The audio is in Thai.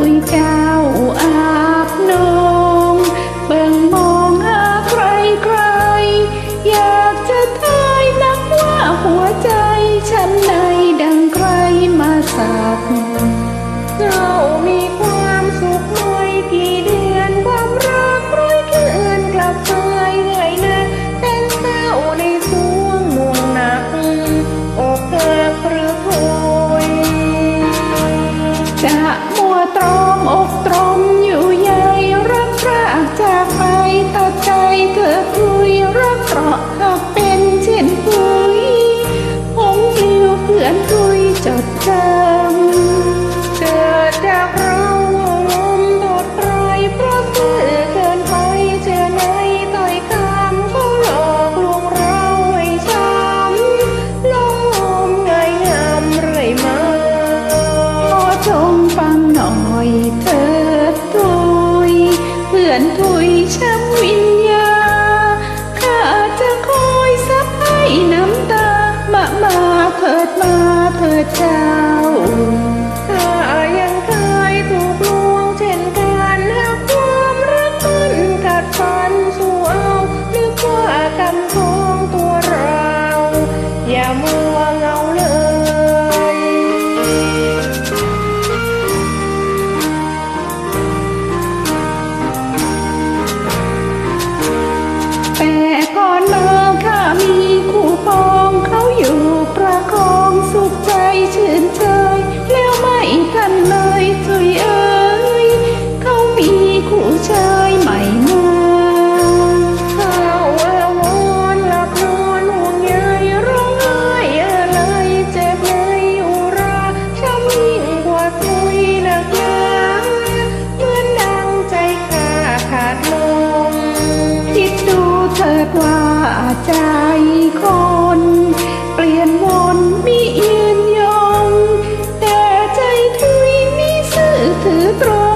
คุณเจ้าอาบนองเบิ่งมองหาใครใคร อยากจะทายนักว่าหัวใจฉันในดังใครมาสาบเจ้า Ciao. เาถ้ายังเคยถูกลวงเช่นกันหากความรักมันกัดฟันสู้เอานึกว่ากำทองตัวเรา อย่ามัวเงาเลย ใจคนเปลี่ยนวนมียืนยงแต่ใจถุยมีซื่อถือตรง